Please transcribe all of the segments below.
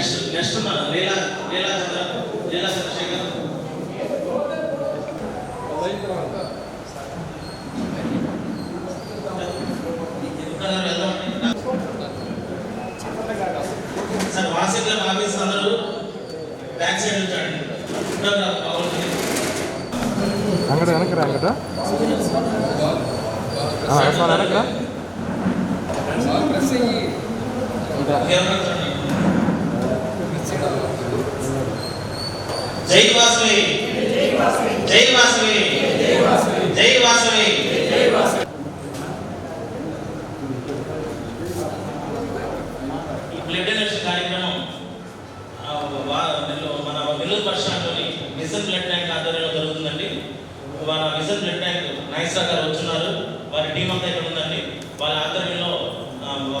Next next మన లీలా లీలా చంద్ర లీలా చంద్రశేఖర్ ఉన్నారు, వెళ్దామండి. సార్ వాసిక్ల ఆఫీస్ అందరూ బ్యాక్ సైడ్ ఉంచండి ఉన్నారు, బాగుంది. అంగట వెనకరా అంగట వేస్తాను జై వాసవి. జై వాసవి. జై వాసవి. ఈ బ్లడ్ డొనేషన్ కార్యక్రమం మన నెల్లూరు బస్ స్టాండ్లోని విజన్ బ్లడ్ బ్యాంక్ ఆధ్వర్యంలో జరుగుతుందండి. మన విజన్ బ్లడ్ బ్యాంక్ నాయసా గారు వచ్చున్నారు. వారి టీం అంతా ఇక్కడ ఉందండి. వాళ్ళ ఆధ్వర్యంలో ఆ,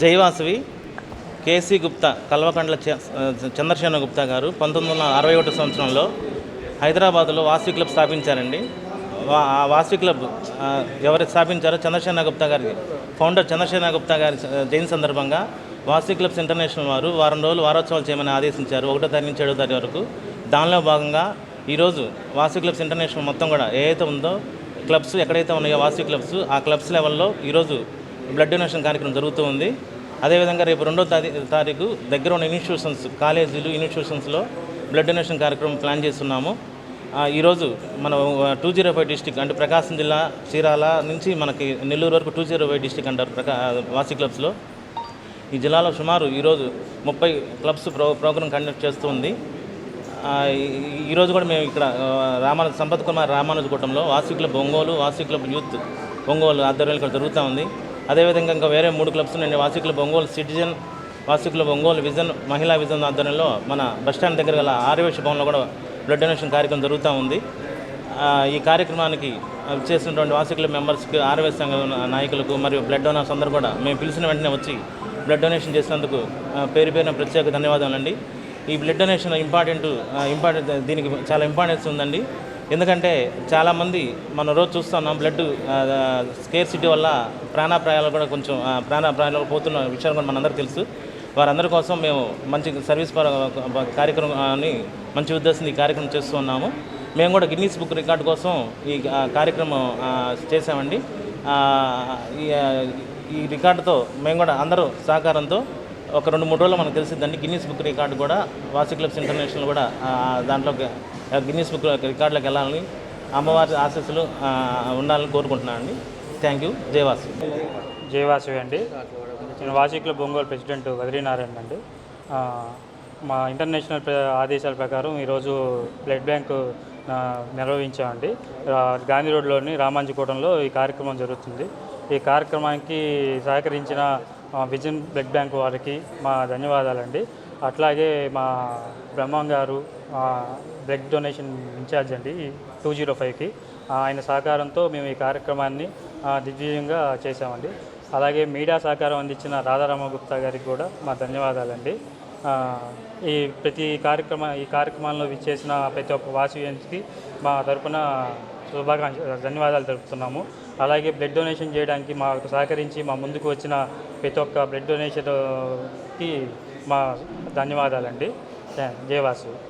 జైవాసవి కేసీ గుప్తా కల్వకండ్ల చ- చంద్రశేఖర గుప్తా గారు పంతొమ్మిది వందల అరవై ఒకటి సంవత్సరంలో హైదరాబాద్లో వాసవి క్లబ్ స్థాపించారండి. వా ఆ వాసవి క్లబ్ ఎవరు స్థాపించారో చంద్రశేఖర గుప్తా గారి ఫౌండర్ చంద్రశేఖర గుప్తా గారి ఆ, జయంతి సందర్భంగా వాసవి క్లబ్స్ ఇంటర్నేషనల్ వారు వారం రోజులు వారోత్సవాలు చేయమని ఆదేశించారు. ఒకటో తారీఖు నుంచి ఏడో తారీఖు వరకు. దానిలో భాగంగా ఈరోజు వాసవి క్లబ్స్ ఇంటర్నేషనల్ మొత్తం కూడా ఏదైతే ఉందో క్లబ్స్ ఎక్కడైతే ఉన్నాయో వాసవి క్లబ్స్ ఆ క్లబ్స్ లెవెల్లో ఈరోజు బ్లడ్ డొనేషన్ కార్యక్రమం జరుగుతూ ఉంది. అదేవిధంగా రేపు రెండో తారీ తారీఖు దగ్గర ఉన్న ఇన్స్టిట్యూషన్స్ కాలేజీలు ఇన్స్టిట్యూషన్స్లో బ్లడ్ డొనేషన్ కార్యక్రమం ప్లాన్ చేస్తున్నాము. ఈరోజు మన టూ జీరో ఫైవ్ డిస్టిక్ అంటే ప్రకాశం జిల్లా చీరాల నుంచి మనకి నెల్లూరు వరకు టూ జీరో ఫైవ్ డిస్టిక్ అంటారు ప్రకా వాసి క్లబ్స్లో ఈ జిల్లాలో సుమారు ఈరోజు ముప్పై క్లబ్స్ ప్రో ప్రోగ్రామ్ కండక్ట్ చేస్తూ ఉంది. ఈరోజు కూడా మేము ఇక్కడ రామాను సంపత్ కుమార్ రామానుజగూటంలో వాసి క్లబ్ ఒంగోలు వాసి క్లబ్ యూత్ ఒంగోలు ఆధ్వర్యంలో ఇక్కడ జరుగుతూ ఉంది. అదేవిధంగా ఇంకా వేరే మూడు క్లబ్స్ నేను Vasi club Ongole citizen Vasi club Ongole vision మహిళా విజన్ ఆధ్వర్యంలో మన బస్టాండ్ దగ్గర గల ఆర్యవేశ భవన్లో కూడా బ్లడ్ డొనేషన్ కార్యక్రమం జరుగుతూ ఉంది. ఈ కార్యక్రమానికి చేసినటువంటి వాసి క్లబ్ మెంబర్స్కి ఆర్ఎస్ సంఘ నాయకులకు మరియు బ్లడ్ డోనర్స్ అందరూ కూడా మేము పిలిచిన వెంటనే వచ్చి బ్లడ్ డొనేషన్ చేసినందుకు పేరు పేరున ప్రత్యేక ధన్యవాదాలండి. ఈ బ్లడ్ డొనేషన్ ఇంపార్టెంట్ ఇంపార్టెంట్ దీనికి చాలా ఇంపార్టెన్స్ ఉందండి. ఎందుకంటే చాలామంది మనం రోజు చూస్తున్నాం బ్లడ్ స్కేర్ సిటీ వల్ల ప్రాణాప్రాయాలు కూడా కొంచెం ప్రాణాప్రాయాలు పోతున్న విషయం కూడా మనందరికీ తెలుసు. వారందరి కోసం మేము మంచి సర్వీస్ కార్యక్రమాన్ని మంచి ఉద్దేశం ఈ కార్యక్రమం చేస్తూ ఉన్నాము. మేము కూడా గిన్నీస్ బుక్ రికార్డు కోసం ఈ కార్యక్రమం చేసామండి ఈ రికార్డుతో మేము కూడా అందరూ సహకారంతో ఒక రెండు మూడు రోజులు మనకు తెలిసిందండి గిన్నీస్ బుక్ రికార్డు కూడా వాసి క్లబ్స్ ఇంటర్నేషనల్ కూడా దాంట్లో గిన్నీస్ బుక్ రికార్డులకు వెళ్ళాలని అమ్మవారి ఆశస్సులు ఉండాలని కోరుకుంటున్నాను అండి థ్యాంక్ యూ జయవాసు జయవాసు అండి. నేను వాసీ క్లబ్ ఒంగోలు ప్రెసిడెంట్ బద్రీనారాయణ అండి. మా ఇంటర్నేషనల్ ఆదేశాల ప్రకారం ఈరోజు బ్లడ్ బ్యాంకు నిర్వహించామండి. గాంధీ రోడ్లోని రామాంజీకోటంలో ఈ కార్యక్రమం జరుగుతుంది. ఈ కార్యక్రమానికి సహకరించిన విజన్ బ్లడ్ బ్యాంక్ వారికి మా ధన్యవాదాలండి. అట్లాగే మా బ్రహ్మం గారు బ్లడ్ డొనేషన్ ఇన్ఛార్జ్ అండి టూ జీరో ఫైవ్కి. ఆయన సహకారంతో మేము ఈ కార్యక్రమాన్ని దిగ్విజయంగా చేశామండి. అలాగే మీడియా సహకారం అందించిన రాధారామ గుప్తా గారికి కూడా మా ధన్యవాదాలండి. ఈ ప్రతి కార్యక్రమ ఈ కార్యక్రమాల్లో విచ్చేసిన ప్రతి ఒక్క వాసవియన్స్కి మా తరపున శుభాకాంక్ష ధన్యవాదాలు తెలుపుతున్నాము. అలాగే బ్లడ్ డొనేషన్ చేయడానికి మాకు సహకరించి మా ముందుకు వచ్చిన ప్రతి ఒక్క బ్లడ్ డొనేషన్కి మా ధన్యవాదాలండి. జయవాసు